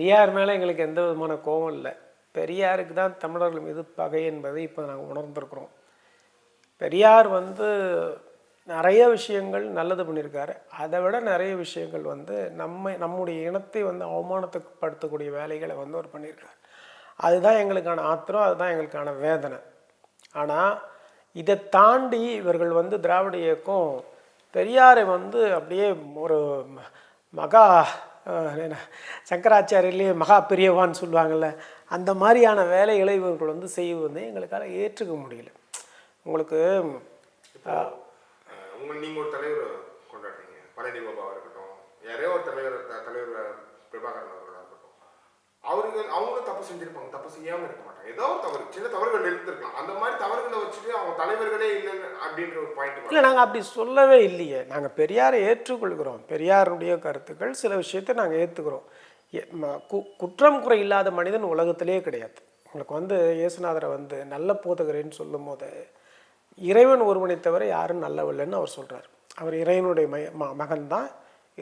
பெரியார் மேலே எங்களுக்கு எந்த விதமான கோபம் இல்லை. பெரியாருக்கு தான் தமிழர்கள் மீது பகை என்பதை இப்போ நாங்கள் உணர்ந்திருக்கிறோம். பெரியார் வந்து நிறைய விஷயங்கள் நல்லது பண்ணியிருக்காரு அதை விட நிறைய விஷயங்கள் வந்து நம்ம நம்முடைய இனத்தை வந்து அவமானத்துக்கு படுத்தக்கூடிய வேலைகளை வந்து அவர் பண்ணியிருக்காரு அதுதான் எங்களுக்கான ஆத்திரம் அதுதான் எங்களுக்கான வேதனை. ஆனால் இதை தாண்டி இவர்கள் வந்து திராவிட இயக்கம் பெரியாரை வந்து அப்படியே ஒரு ம- மகா என்ன, சங்கராச்சாரியிலேயே மகா பெரியவான்னு சொல்லுவாங்கள்ல அந்த மாதிரியான வேலைகளை இவர்கள் வந்து செய்வது வந்து ஏற்றுக்க முடியல. உங்களுக்கு அஹ் ஒரு தலைவர் கொண்டாடுறீங்க. பழனி பாபா இருக்கட்டும் யாரையோ ஒரு தலைவர் த- தலைவர் பிரபாகரன் அவர்கள் அவங்க தப்பு செஞ்சிருப்பாங்க. தப்பு செய்யாமல் இருக்க மாட்டாங்க. ஏதோ ஒரு தவறு. சின்ன தவறுகள் இருந்திருக்கலாம். அந்த மாதிரி தவறுகளை வச்சுட்டு அவங்க தலைவர்களே இல்லைன்னு அப்படின்ற ஒரு பாயிண்ட் இல்லை நாங்கள் அப்படி சொல்லவே இல்லையே. நாங்கள் பெரியாரை ஏற்றுக்கொள்கிறோம். பெரியாருடைய கருத்துக்கள் சில விஷயத்தை நாங்கள் ஏற்றுக்கிறோம் கு- குற்றம் குறை இல்லாத மனிதன் உலகத்திலே கிடையாது. உங்களுக்கு வந்து இயேசுநாதரை வந்து நல்ல போதகரேன்னு சொல்லும் போது இறைவன் ஒருவனை தவிர யாரும் நல்லவில்லைன்னு அவர் சொல்கிறார் அவர் இறைவனுடைய ம மகன் தான்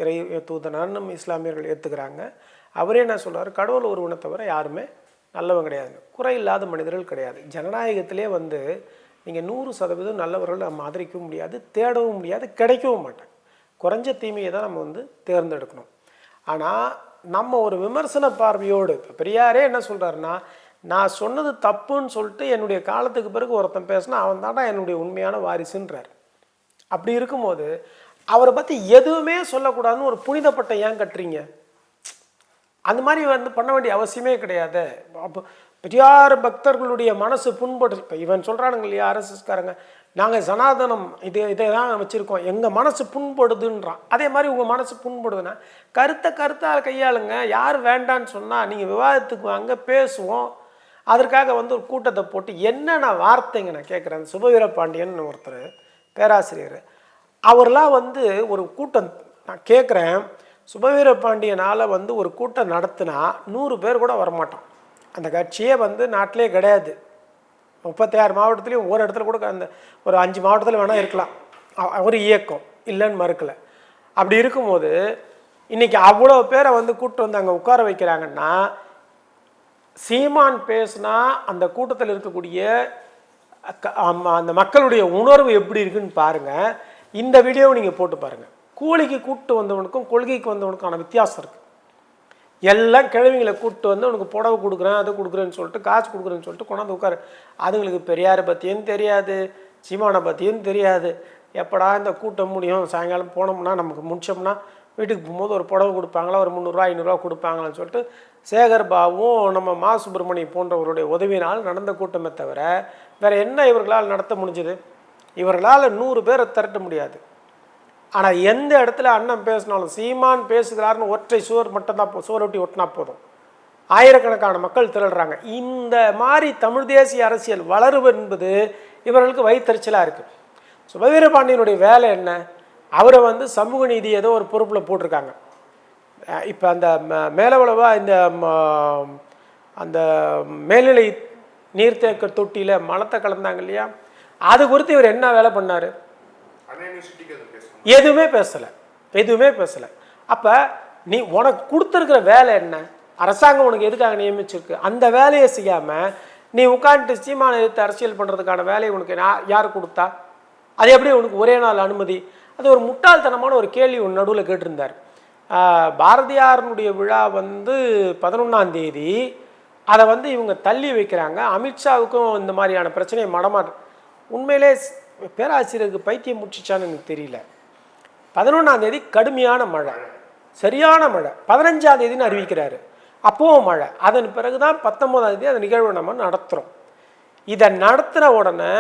இறை தூதனான்னு இஸ்லாமியர்கள் ஏற்றுக்கிறாங்க அவரே என்ன சொல்கிறார் கடவுள் ஒருவனை தவிர யாருமே நல்லவன் கிடையாது குறை இல்லாத மனிதர்கள் கிடையாது. ஜனநாயகத்திலே வந்து நீங்கள் நூறு சதவீதம் நல்லவர்கள் நம்ம ஆதரிக்கவும் முடியாது தேடவும் முடியாது கிடைக்கவும் மாட்டாங்க. குறைஞ்ச தீமையை தான் நம்ம வந்து தேர்ந்தெடுக்கணும். ஆனால் நம்ம ஒரு விமர்சன பார்வையோடு இப்போ பெரியாரே என்ன சொல்கிறாருன்னா நான் சொன்னது தப்புன்னு சொல்லிட்டு என்னுடைய காலத்துக்கு பிறகு ஒருத்தன் பேசினா அவன் தான்டா என்னுடைய உண்மையான வாரிசுன்றார். அப்படி இருக்கும்போது அவரை பற்றி எதுவுமே சொல்லக்கூடாதுன்னு ஒரு புனிதப்பட்ட ஏன் கட்டுறீங்க? அந்த மாதிரி வந்து பண்ண வேண்டிய அவசியமே கிடையாது. அப்போ பெரியார் பக்தர்களுடைய மனசு புண்படு இப்போ இவன் சொல்கிறானுங்க இல்லையா ஆர்எஸ்எஸ்காரங்க நாங்கள் சனாதனம் இது இதை தான் வச்சுருக்கோம். எங்கள் மனசு புண்படுதுன்றான். அதே மாதிரி உங்கள் மனசு புண்படுதுன்னா கருத்தை கருத்தால் கையாளுங்க. யார் வேண்டான்னு சொன்னால் நீங்கள் விவாதத்துக்கு வாங்க பேசுவோம். அதற்காக வந்து ஒரு கூட்டத்தை போட்டு என்னென்ன வார்த்தைங்க நான் கேட்குறேன் சுபவீர பாண்டியன் ஒருத்தர் பேராசிரியர். அவர்லாம் வந்து ஒரு கூட்டம் நான் கேட்குறேன் சுபவீர பாண்டியனால் வந்து ஒரு கூட்டம் நடத்தினா நூறு பேர் கூட வரமாட்டோம் அந்த கட்சியே வந்து நாட்டிலே கிடையாது. முப்பத்தாறு மாவட்டத்துலேயும் ஒரு இடத்துல கூட அந்த ஒரு அஞ்சு மாவட்டத்தில் வேணால் இருக்கலாம். அவர் ஒரு இயக்கம் இல்லைன்னு மறுக்கலை. அப்படி இருக்கும்போது இன்னைக்கு அவ்வளோ பேரை வந்து கூப்பிட்டு வந்து அங்கே உட்கார வைக்கிறாங்கன்னா சீமான் பேசுனா அந்த கூட்டத்தில் இருக்கக்கூடிய அந்த மக்களுடைய உணர்வு எப்படி இருக்குன்னு பாருங்கள் இந்த வீடியோவை நீங்கள் போட்டு பாருங்கள் கூலிக்கு கூப்பிட்டு வந்தவனுக்கும் கொள்கைக்கு வந்தவனுக்கான வித்தியாசம் இருக்குது எல்லாம் கிழவிங்களை கூப்பிட்டு வந்து உனக்கு புடவை கொடுக்குறேன் அது கொடுக்குறேன்னு சொல்லிட்டு காசு கொடுக்குறேன்னு சொல்லிட்டு கொண்டாந்து உட்காரு. அதுங்களுக்கு பெரியாரை பற்றியும் தெரியாது சீமானை பற்றியும் தெரியாது. எப்படா இந்த கூட்டம் முடியும்? சாயங்காலம் போனோம்னா நமக்கு முடிச்சோம்னா வீட்டுக்கு போகும்போது ஒரு புடவை கொடுப்பாங்களா? ஒரு முந்நூறுரூவா ஐநூறுரூவா கொடுப்பாங்களான்னு சொல்லிட்டு சேகர்பாவும் நம்ம மா சுப்பிரமணியம் போன்றவருடைய உதவியினால் நடந்த கூட்டமே தவிர வேறு என்ன இவர்களால் நடத்த முடிஞ்சது? இவர்களால் நூறு பேரை திரட்ட முடியாது. ஆனால் எந்த இடத்துல அண்ணன் பேசினாலும் சீமான் பேசுகிறாருன்னு ஒற்றை சுவர் மட்டும்தான் போ சுவரொட்டி ஒட்டினா போதும். ஆயிரக்கணக்கான மக்கள் திரள்றாங்க. இந்த மாதிரி தமிழ் தேசிய அரசியல் வளரும் என்பது இவர்களுக்கு வயிற்றுச்சலாக இருக்குது சுபவீர வீரபாண்டியனுடைய வேலை என்ன? அவரை வந்து சமூக நீதி ஏதோ ஒரு பொறுப்பில் போட்டிருக்காங்க. இப்போ அந்த மேலவளவாக இந்த அந்த மேல்நிலை நீர்த்தேக்க தொட்டியில் மலத்தை கலந்தாங்க இல்லையா? அது குறித்து இவர் என்ன வேலை பண்ணார்? எதுவுமே பேசலை. எதுவுமே பேசலை. அப்போ நீ உனக்கு கொடுத்துருக்குற வேலை என்ன? அரசாங்கம் உனக்கு எதுக்காக நியமிச்சிருக்கு? அந்த வேலையை செய்யாமல் நீ உட்காந்துட்டு சீமான எடுத்து அரசியல் பண்ணுறதுக்கான வேலையை உனக்கு யார் கொடுத்தா? அது எப்படி உனக்கு ஒரே நாள் அனுமதி? அது ஒரு முட்டாள்தனமான ஒரு கேள்வி ஒன்று நடுவில் கேட்டிருந்தார். பாரதியாரனுடைய விழா வந்து பதினொன்றாம் தேதி. அதை வந்து இவங்க தள்ளி வைக்கிறாங்க. அமித்ஷாவுக்கும் இந்த மாதிரியான பிரச்சனையை மடமாட்டு உண்மையிலே பேராசிரியருக்கு பைத்தியம் முடிச்சிச்சான்னு எனக்கு தெரியல. பதினொன்றாம் தேதி கடுமையான மழை. சரியான மழை. பதினஞ்சாம் தேதின்னு அறிவிக்கிறாரு. அப்போவும் மழை. அதன் பிறகு தான் பத்தொம்போதாம் தேதி அந்த நிகழ்வு நம்ம நடத்துகிறோம் இதை நடத்துகிற உடனே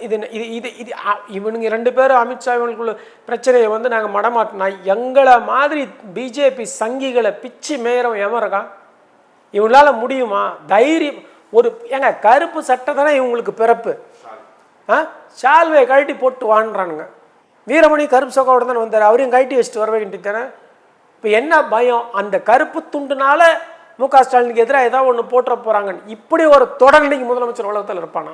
இது இது இது இது அ, இவனுங்க ரெண்டு பேரும் அமித்ஷா இவங்களுக்குள்ள பிரச்சனையை வந்து நாங்கள் மடமாட்டினா எங்களை மாதிரி பிஜேபி சங்கிகளை பிச்சு மேயறவன் எவன் இருக்கான்? இவங்களால முடியுமா? தைரியம் ஒரு ஏங்க கருப்பு சட்டை தானே இவங்களுக்கு பிறப்பு. ஆ? சால்வையை கழட்டி போட்டு வாண்டுறானுங்க வீரமணி கருப்பு சோகாவோட தான் வந்தார். அவரையும் கழட்டி வச்சுட்டு வர இப்போ என்ன பயம்? அந்த கருப்பு துண்டுனால மு க ஸ்டாலினுக்கு எதிராக ஏதாவது ஒன்று போட்டுற போகிறாங்கன்னு இப்படி ஒரு தொடர் முதலமைச்சர் உலகத்தில் இருப்பானா?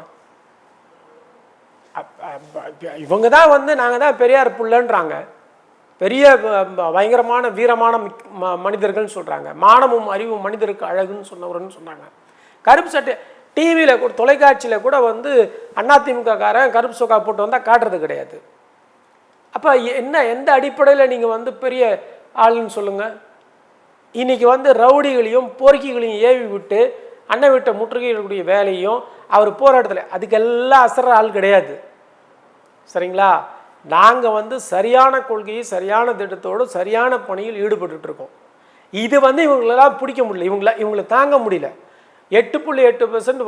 இவங்க தான் வந்து நாங்கள் தான் பெரியார் புள்ளன்றாங்க. பெரிய பயங்கரமான வீரமான ம- மனிதர்கள்னு சொல்கிறாங்க மானமும் அறிவும் மனிதருக்கு அழகுன்னு சொன்னவர்னு சொன்னாங்க. கருப்பு சட்டை டிவியில் கூட தொலைக்காட்சியில் கூட வந்து அதிமுககாரன் கருப்பு சொக்கா போட்டு வந்தால் காட்டுறது கிடையாது. அப்போ என்ன எந்த அடிப்படையில் நீங்கள் வந்து பெரிய ஆளுன்னு சொல்லுங்கள் இன்றைக்கி வந்து ரவுடிகளையும் போர்க்கிகளையும் ஏவி விட்டு அண்ணன் வீட்டை முற்றுகையிடக்கூடிய வேலையும் அவர் போராட்டத்தில் அதுக்கெல்லாம் அசர ஆள் கிடையாது. சரிங்களா? நாங்கள் வந்து சரியான கொள்கையை சரியான திட்டத்தோடு சரியான பணியில் ஈடுபட்டுருக்கோம் இருக்கோம். இது வந்து இவங்களெல்லாம் பிடிக்க முடியல. இவங்கள இவங்களை தாங்க முடியல. எட்டு புள்ளி எட்டு பெர்சன்ட்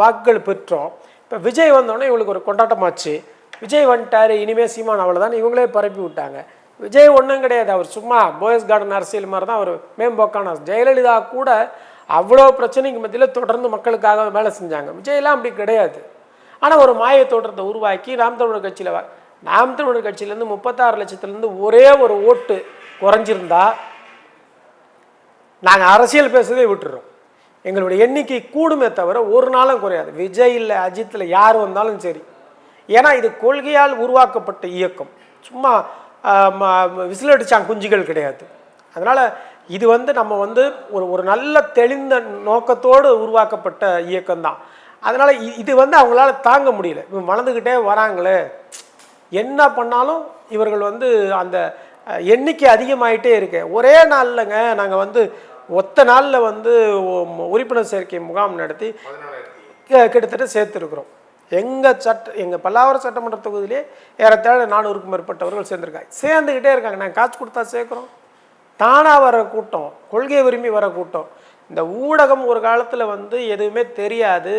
வாக்குகள் பெற்றோம். இப்போ விஜய் வந்தோடனே இவங்களுக்கு ஒரு கொண்டாட்டமாச்சு. விஜய் வந்துட்டார் இனிமே சீமான் அவ்வளோதான் இவங்களே பரப்பி விட்டாங்க. விஜய் ஒன்றும் கிடையாது. அவர் சும்மா போயஸ் கார்டன் அரசியல் மாதிரி தான் அவர் மேம்போக்கான ஜெயலலிதா கூட அவ்வளோ பிரச்சனைக்கு மத்தியில் தொடர்ந்து மக்களுக்காக வேலை செஞ்சாங்க. விஜய்லாம் அப்படி கிடையாது. ஆனால் ஒரு மாய தோற்றத்தை உருவாக்கி நாம் தமிழர் கட்சியில் நாம் தமிழர் கட்சியிலேருந்து முப்பத்தாறு லட்சத்துலேருந்து ஒரே ஒரு ஓட்டு குறைஞ்சிருந்தா நாங்கள் அரசியல் பேசுறதே விட்டுறோம். எங்களுடைய எண்ணிக்கை கூடுமே தவிர ஒரு நாளும் குறையாது. விஜய் இல்லை அஜித்தில் யார் வந்தாலும் சரி. ஏன்னா இது கொள்கையால் உருவாக்கப்பட்ட இயக்கம். சும்மா விசில் அடித்தாங்க குஞ்சுகள் கிடையாது. அதனால் இது வந்து நம்ம வந்து ஒரு ஒரு நல்ல தெளிந்த நோக்கத்தோடு உருவாக்கப்பட்ட இயக்கம்தான். அதனால் இது வந்து அவங்களால தாங்க முடியல. வளர்ந்துக்கிட்டே வராங்களே. என்ன பண்ணாலும் இவர்கள் வந்து அந்த எண்ணிக்கை அதிகமாயிட்டே இருக்கு. ஒரே நாள்லங்க நாங்கள் வந்து ஒத்த நாளில் வந்து உறுப்பினர் சேர்க்கை முகாம் நடத்தி கிட்டத்தட்ட சேர்த்துருக்குறோம். எங்கள் சட்ட எங்கள் பல்லாவரம் சட்டமன்ற தொகுதியிலே ஏறத்தாழ நானூறுக்கும் மேற்பட்டவர்கள் சேர்ந்துருக்காங்க. சேர்ந்துக்கிட்டே இருக்காங்க. நாங்கள் காசு கொடுத்தா சேர்க்குறோம். தானாக வர கூட்டம் கொள்கை விரும்பி வர கூட்டம். இந்த ஊடகம் ஒரு காலத்தில் வந்து எதுவுமே தெரியாது.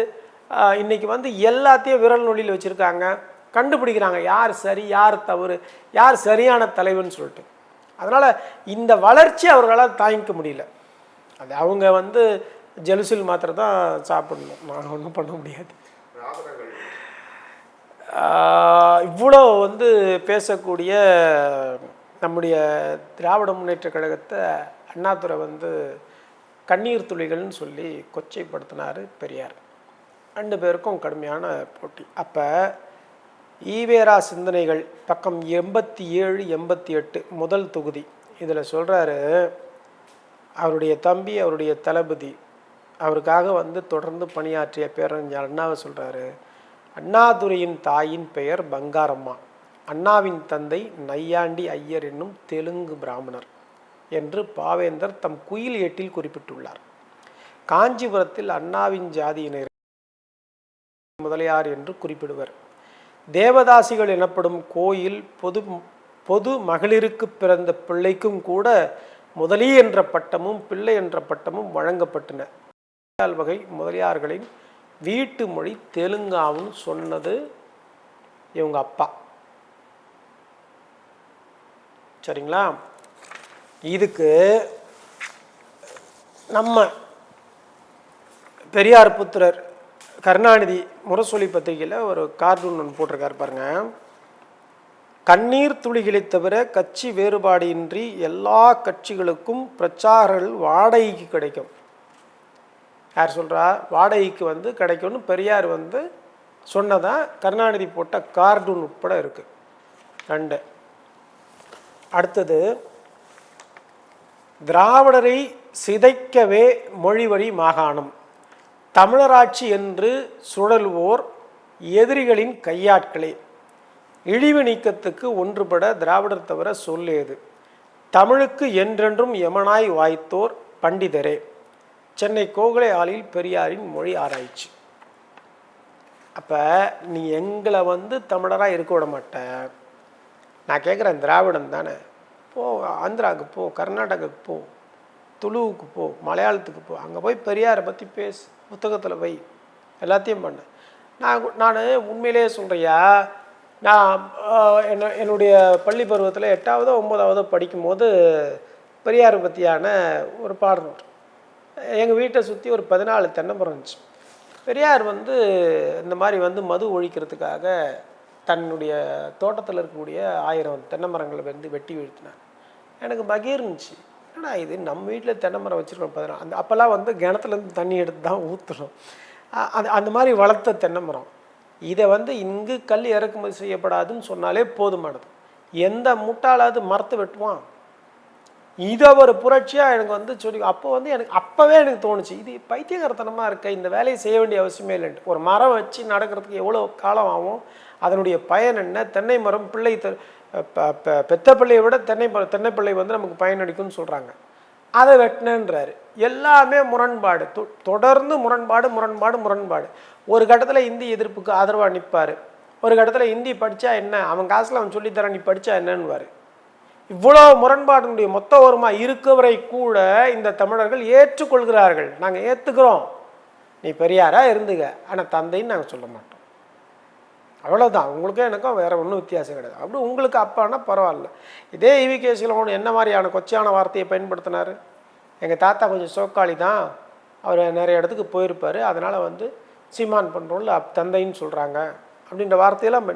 ஆஹ் இன்னைக்கு வந்து எல்லாத்தையும் விரல் நொழியில் வச்சுருக்காங்க. கண்டுபிடிக்கிறாங்க. யார் சரி யார் தவறு யார் சரியான தலைவர்னு சொல்லிட்டு. அதனால் இந்த வளர்ச்சி அவர்களால் தாங்கிக்க முடியல. அது அவங்க வந்து ஜெலுசில் மாத்திரை தான் சாப்பிடணும். நாங்கள் ஒன்றும் பண்ண முடியாது. இவ்வளோ வந்து பேசக்கூடிய நம்முடைய திராவிட முன்னேற்ற கழகத்தை அண்ணாதுரை வந்து கண்ணீர் துளிகள்னு சொல்லி கொச்சைப்படுத்தினார் பெரியார். ரெண்டு பேருக்கும் கடுமையான போட்டி. அப்போ ஈவேரா சிந்தனைகள் பக்கம் எண்பத்தி ஏழு எண்பத்தி எட்டு முதல் தொகுதி. இதில் சொல்கிறாரு அவருடைய தம்பி அவருடைய தளபதி அவருக்காக வந்து தொடர்ந்து பணியாற்றிய பேரறிஞர் அண்ணாவை சொல்கிறாரு அண்ணாதுரையின் தாயின் பெயர் பங்காரம்மா. அண்ணாவின் தந்தை நையாண்டி ஐயர் என்னும் தெலுங்கு பிராமணர் என்று பாவேந்தர் தம் குயில் ஏட்டில் குறிப்பிட்டுள்ளார். காஞ்சிபுரத்தில் அண்ணாவின் ஜாதியினர் முதலியார் என்று குறிப்பிடுவர். தேவதாசிகள் எனப்படும் கோயில் பொது பொது மகளிருக்கு பிறந்த பிள்ளைக்கும் கூட முதலி என்ற பட்டமும் பிள்ளை என்ற பட்டமும் வழங்கப்பட்டன. வகை முதலியார்களின் வீட்டு மொழி தெலுங்காவும் சொன்னது இவங்க அப்பா. சரிங்களா? இதுக்கு நம்ம பெரியார் புத்திரர் கருணாநிதி முரசொலி பத்திரிகையில் ஒரு கார்ட்டூன் ஒன்று போட்டிருக்காரு பாருங்கள் கண்ணீர் துளிகளை தவிர கட்சி வேறுபாடின்றி எல்லா கட்சிகளுக்கும் பிரச்சாரங்கள் வாடகைக்கு கிடைக்கும். யார் சொல்கிறா வாடகைக்கு வந்து கிடைக்கும்னு பெரியார் வந்து சொன்னதான் கருணாநிதி போட்ட கார்டூன் உட்பட இருக்குது ரெண்டு. அடுத்தது திராவிடரை சிதைக்கவே மொழிவழி மாகாணம். தமிழராட்சி என்று சுழல்வோர் எதிரிகளின் கையாட்களே. இழிவு நீக்கத்துக்கு ஒன்றுபட திராவிடர் தவிர சொல்லேது தமிழுக்கு என்றென்றும் யமனாய் வாய்த்தோர் பண்டிதரே. சென்னை கோகலை ஆளில் பெரியாரின் மொழி ஆராய்ச்சி. அப்போ நீ எங்களை வந்து தமிழராக இருக்க விட மாட்ட. நான் கேட்குறேன் திராவிடம் தானே. போ ஆந்திராவுக்கு போ கர்நாடகாவுக்கு போ துளுவுக்கு போ மலையாளத்துக்கு போ அங்கே போய் பெரியாரை பற்றி பேசு புத்தகத்தில் வை. எல்லாத்தையும் பண்ண. நான் நான் உண்மையிலேயே சொல்கிறியா நான் என்ன என்னுடைய பள்ளி பருவத்தில் எட்டாவதோ ஒம்போதாவதோ படிக்கும்போது பெரியாரை பற்றியான ஒரு பாடம் எங்கள் வீட்டை சுற்றி ஒரு பதினாலு தென்னைமரம் இருந்துச்சு. பெரியார் வந்து இந்த மாதிரி வந்து மது ஒழிக்கிறதுக்காக தன்னுடைய தோட்டத்தில் இருக்கக்கூடிய ஆயிரம் தென்னை மரங்களை வந்து வெட்டி வீழ்த்தினார். எனக்கு பகீர்னுச்சு ஆனால் இது? நம்ம வீட்டில் தென்னை மரம் வச்சுருக்கோம் பதினாலு. அந்த அப்போல்லாம் வந்து கிணத்துலேருந்து தண்ணி எடுத்து தான் ஊற்றுறோம் அது அந்த மாதிரி வளர்த்த தென்னை மரம் இதை வந்து இங்கு கல் இறக்குமதி செய்யப்படாதுன்னு சொன்னாலே போதுமானது. எந்த முட்டாளாவது மரத்தை வெட்டுவான். இதை ஒரு புரட்சியாக எனக்கு வந்து சொல்லி அப்போ வந்து எனக்கு அப்போவே எனக்கு தோணுச்சு இது பைத்தியகரத்தனமாக இருக்க இந்த வேலையை செய்ய வேண்டிய அவசியமே இல்லைன்ட்டு. ஒரு மரம் வச்சு நடக்கிறதுக்கு எவ்வளோ காலம் ஆகும்? அதனுடைய பயன் என்ன? தென்னை மரம் பிள்ளை ப- ப- பெத்த பிள்ளையை விட தென்னை மரம் தென்னை பிள்ளை வந்து நமக்கு பயனளிக்கும்னு சொல்கிறாங்க அதை வெட்டினேன்றாரு. எல்லாமே முரண்பாடு. தொ- தொடர்ந்து முரண்பாடு முரண்பாடு முரண்பாடு. ஒரு கட்டத்தில் இந்தி எதிர்ப்புக்கு ஆதரவாக நிற்பார் ஒரு கட்டத்தில் ஹிந்தி படித்தா என்ன? அவன் காசில் அவன் சொல்லித்தரான் நீ படித்தா என்னன்னுவார். இவ்வளோ முரண்பாடுனுடைய மொத்த ஓரமாக இருக்கவரை கூட இந்த தமிழர்கள் ஏற்றுக்கொள்கிறார்கள். நாங்கள் ஏற்றுக்கிறோம் நீ பெரியாராக இருந்துக ஆனால் தந்தைன்னு நாங்கள் சொல்ல மாட்டோம். அவ்வளோதான் உங்களுக்கும் எனக்கும் வேறு ஒன்றும் வித்தியாசம் கிடையாது. அப்படி உங்களுக்கு அப்பானா பரவாயில்ல. இதே E இவி என்ன மாதிரியான கொச்சையான வார்த்தையை பயன்படுத்தினார்? எங்கள் தாத்தா கொஞ்சம் சோக்காளி தான். அவர் நிறைய இடத்துக்கு போயிருப்பார். அதனால் வந்து சீமான் பண்ணுறோம்ல அப் தந்தைன்னு சொல்கிறாங்க அப்படின்ற வார்த்தையெல்லாம்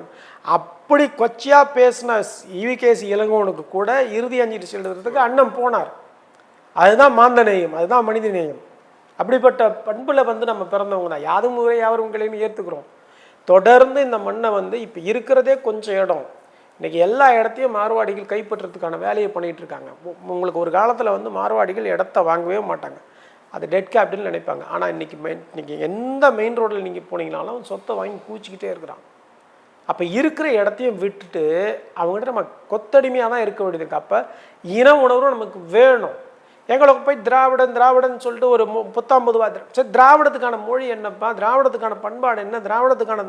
அப்படி கொச்சையாக பேசின இவி கேசி இளங்கோனுக்கு கூட இறுதி அஞ்சலி செல்றதுக்கு அண்ணன் போனார். அதுதான் மாந்த நேயம் அதுதான் மனித நேயம் அப்படிப்பட்ட பண்பில் வந்து நம்ம பிறந்தவங்க தான். யாதும் முறை யாவரும் உங்களையும் ஏற்றுக்கிறோம் தொடர்ந்து இந்த மண்ணை வந்து இப்போ இருக்கிறதே கொஞ்சம் இடம். இன்றைக்கி எல்லா இடத்தையும் மார்வாடிகள் கைப்பற்றுறதுக்கான வேலையை பண்ணிகிட்ருக்காங்க இருக்காங்க. உங்களுக்கு ஒரு காலத்தில் வந்து மார்வாடிகள் இடத்த வாங்கவே மாட்டாங்க. அது டெட் கேபிட்டல் நினைப்பாங்க. ஆனால் இன்றைக்கி மெயின் இன்றைக்கி எந்த மெயின் ரோட்டில் நீங்கள் போனீங்கனாலும் சொத்தை வாங்கி கூச்சிக்கிட்டே இருக்கிறான். அப்போ இருக்கிற இடத்தையும் விட்டுட்டு அவங்ககிட்ட நம்ம கொத்தடிமையாக தான் இருக்க. வேண்டியதுக்கு அப்போ இன உணர்வும் நமக்கு வேணும். எங்களுக்கு போய் திராவிடன் திராவிடன் சொல்லிட்டு ஒரு புத்தாம் புத்தாம்பது சரி திராவிடத்துக்கான மொழி என்னப்பா? திராவிடத்துக்கான பண்பாடு என்ன? திராவிடத்துக்கான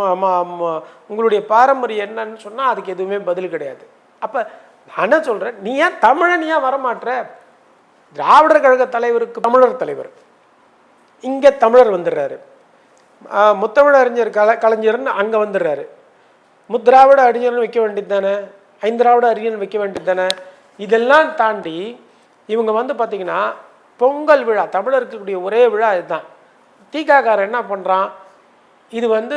ம- ம- உங்களுடைய பாரம்பரியம் என்னன்னு சொன்னால் அதுக்கு எதுவுமே பதில் கிடையாது. அப்போ நான் என்ன சொல்கிறேன் நீ ஏன் தமிழன் ஏன் வரமாட்ற? திராவிடர் கழக தலைவருக்கு தமிழர் தலைவர். இங்கே தமிழர் வந்துடுறாரு. முத்தமிழ் அறிஞர் கல கலைஞர்னு அங்கே வந்துடுறாரு. முத்திராவிட அறிஞர்னு வைக்க வேண்டியது தானே? ஐந்திராவிட அறிஞர் வைக்க வேண்டியது தானே? இதெல்லாம் தாண்டி இவங்க வந்து பார்த்திங்கன்னா பொங்கல் விழா தமிழர் இருக்கக்கூடிய ஒரே விழா இதுதான். தீகாக்காரன் என்ன பண்ணுறான் இது வந்து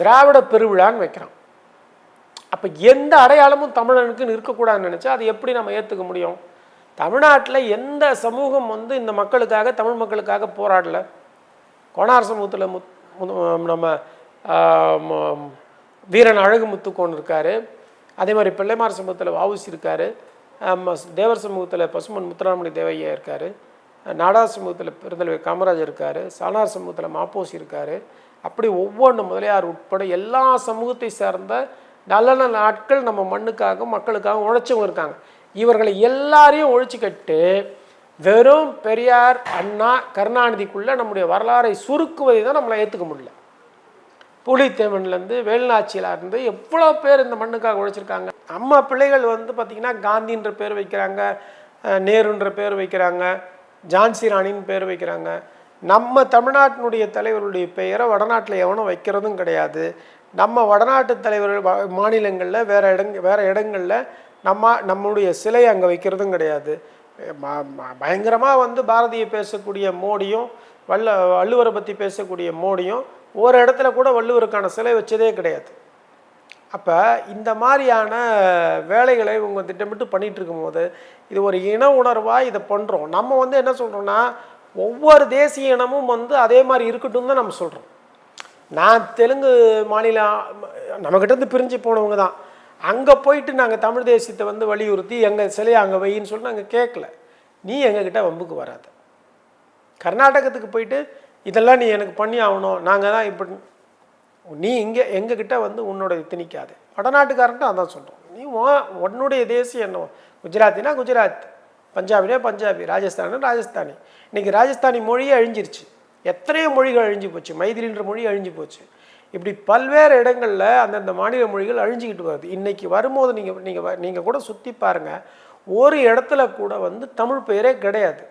திராவிட பெருவிழான்னு வைக்கிறான். அப்போ எந்த அடையாளமும் தமிழனுக்குன்னு இருக்கக்கூடாதுன்னு நினச்சா அது எப்படி நம்ம ஏற்றுக்க முடியும்? தமிழ்நாட்டில் எந்த சமூகம் வந்து இந்த மக்களுக்காக தமிழ் மக்களுக்காக போராடலை? கோனார் சமூகத்தில் முத் நம்ம வீரன் அழகு முத்துக்கோன் இருக்கார். அதே மாதிரி பிள்ளைமார் சமூகத்தில் வாவுசி இருக்கார். தேவர் சமூகத்தில் பசுமன் முத்துராமணி தேவையா இருக்கார். நாடார் சமூகத்தில் பெருந்தலைவர் காமராஜர் இருக்கார். சாணார் சமூகத்தில் மாப்போசி இருக்கார். அப்படி ஒவ்வொன்று முதலியார் உட்பட எல்லா சமூகத்தை சார்ந்த நல்ல நல்ல ஆட்கள் நம்ம மண்ணுக்காக மக்களுக்காக உழைச்சவங்க இருக்காங்க. இவர்களை எல்லாரையும் ஒழிச்சு கட்டு வெறும் பெரியார் அண்ணா கருணாநிதிக்குள்ளே நம்முடைய வரலாறை சுருக்குவதை தான் நம்மளை ஏற்றுக்க முடியல. புலித்தேவன்லேருந்து வேலுநாச்சியிலேருந்து எவ்வளோ பேர் இந்த மண்ணுக்காக உழைச்சிருக்காங்க. நம்ம பிள்ளைகள் வந்து பார்த்திங்கன்னா காந்தின்ற பேர் வைக்கிறாங்க நேருன்ற பேர் வைக்கிறாங்க ஜான்சி ராணின்னு பேர் வைக்கிறாங்க. நம்ம தமிழ்நாட்டினுடைய தலைவருடைய பெயரை வடநாட்டில் எவனும் வைக்கிறதும் கிடையாது. நம்ம வடநாட்டு தலைவர்கள் மாநிலங்களில் வேறு இடங்க வேறு இடங்களில் நம்ம நம்முடைய சிலையை அங்கே வைக்கிறதும் கிடையாது. பயங்கரமாக வந்து பாரதியை பேசக்கூடிய மோடியும் வல்ல வள்ளுவரை பற்றி பேசக்கூடிய மோடியும் ஒரு இடத்துல கூட வள்ளுவருக்கான சிலை வச்சதே கிடையாது. அப்போ இந்த மாதிரியான வேலைகளை இவங்க திட்டமிட்டு பண்ணிட்டு இருக்கும்போது இது ஒரு இன உணர்வாக இதை பண்ணுறோம் நம்ம வந்து என்ன சொல்கிறோன்னா ஒவ்வொரு தேசிய இனமும் வந்து அதே மாதிரி இருக்கட்டும் தான் நம்ம சொல்கிறோம் நான் தெலுங்கு மாநிலம் நம்மக்கிட்டேருந்து பிரிஞ்சு போனவங்க தான். அங்கே போயிட்டு நாங்கள் தமிழ் தேசியத்தை வந்து வலியுறுத்தி எங்கள் சிலையை அங்கே வையின்னு சொல்லி நாங்கள் கேட்கல நீ எங்ககிட்ட வம்புக்கு வராது. கர்நாடகத்துக்கு போயிட்டு இதெல்லாம் நீ எனக்கு பண்ணி ஆகணும். நாங்கள் தான் இப்படி நீ இங்கே எங்ககிட்ட வந்து உன்னோட திணிக்காது. வடநாட்டுக்காரன்ட்டு அதான் சொல்கிறோம் நீ உன் உன்னுடைய தேசியம் என்ன? குஜராத்தினா குஜராத் பஞ்சாபினா பஞ்சாபி ராஜஸ்தானா ராஜஸ்தானி. இன்றைக்கி ராஜஸ்தானி மொழியே அழிஞ்சிருச்சு. எத்தனையோ மொழிகள் அழிஞ்சு போச்சு. மைதிலின்ற மொழி அழிஞ்சு போச்சு. இப்படி பல்வேறு இடங்களில் அந்தந்த மாநில மொழிகள் அழிஞ்சிக்கிட்டு வருது. இன்றைக்கி வரும்போது நீங்கள் நீங்கள் நீங்கள் கூட சுற்றி பாருங்கள் ஒரு இடத்துல கூட வந்து தமிழ் பெயரே கிடையாது.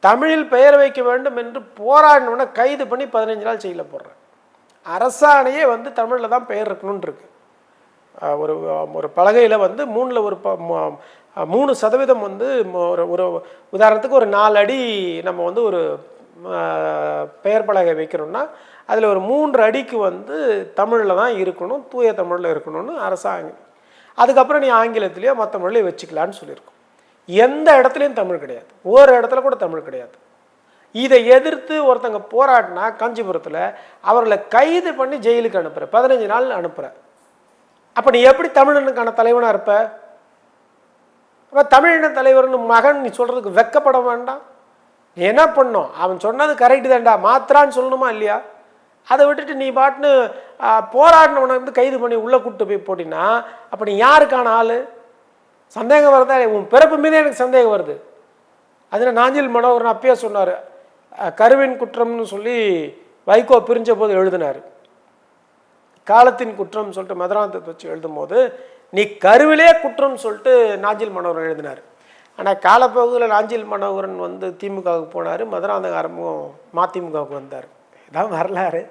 தமிழில் பெயர் வைக்க வேண்டும் என்று போராடினோன்னே கைது பண்ணி பதினஞ்சு நாள் ஜெயிலில் போடுறேன். அரசாணையே வந்து தமிழில் தான் பெயர் இருக்கணும்னு இருக்கு. ஒரு ஒரு பலகையில் வந்து மூணில் ஒரு ப ம- மூணு சதவீதம் வந்து ஒரு ஒரு உதாரணத்துக்கு ஒரு நாலு அடி நம்ம வந்து ஒரு பெயர் பலகை வைக்கிறோம்னா அதில் ஒரு மூன்று அடிக்கு வந்து தமிழில் தான் இருக்கணும் தூய தமிழில் இருக்கணும்னு அரசாங்கம் அதுக்கப்புறம் நீ ஆங்கிலத்திலேயோ மற்ற மொழியிலையோ வச்சுக்கலான்னு சொல்லியிருக்கோம். எந்த இடத்துலையும் தமிழ் கிடையாது. ஒரு இடத்துல கூட தமிழ் கிடையாது. இதை எதிர்த்து ஒருத்தங்க போராடினா காஞ்சிபுரத்தில் அவர்களை கைது பண்ணி ஜெயிலுக்கு அனுப்புகிற பதினஞ்சு நாள் அனுப்புகிற அப்போ நீ எப்படி தமிழனுக்கான தலைவனாக இருப்ப? அப்போ தமிழின தலைவர்னு மகன் நீ சொல்கிறதுக்கு வெக்கப்பட வேண்டாம். நீ என்ன பண்ணும்? அவன் சொன்னது கரெக்டு தான்டா மாத்திரான்னு சொல்லணுமா இல்லையா? அதை விட்டுட்டு நீ பாட்டுன்னு போராடினவனை வந்து கைது பண்ணி உள்ளே கூப்பிட்டு போய் போட்டினா அப்போ நீ யாருக்கான ஆள்? சந்தேகம் வருதா உன் பிறப்பு மீதே எனக்கு சந்தேகம் வருது. அதில் நாஞ்சில் மனோகரன் அப்பயே சொன்னார் கருவின் குற்றம்னு சொல்லி வைகோ பிரிஞ்ச போது எழுதினார். காலத்தின் குற்றம் சொல்லிட்டு மதுராந்தத்தை வச்சு எழுதும்போது நீ கருவிலே குற்றம் சொல்லிட்டு நாஞ்சில் மனோகரன் எழுதினார். ஆனால் காலப்பகுதியில் நாஞ்சில் மனோகரன் வந்து திமுகவுக்கு போனார் மதுராந்தகாரமும் மதிமுகவுக்கு வந்தார். இதான் வரலாறு.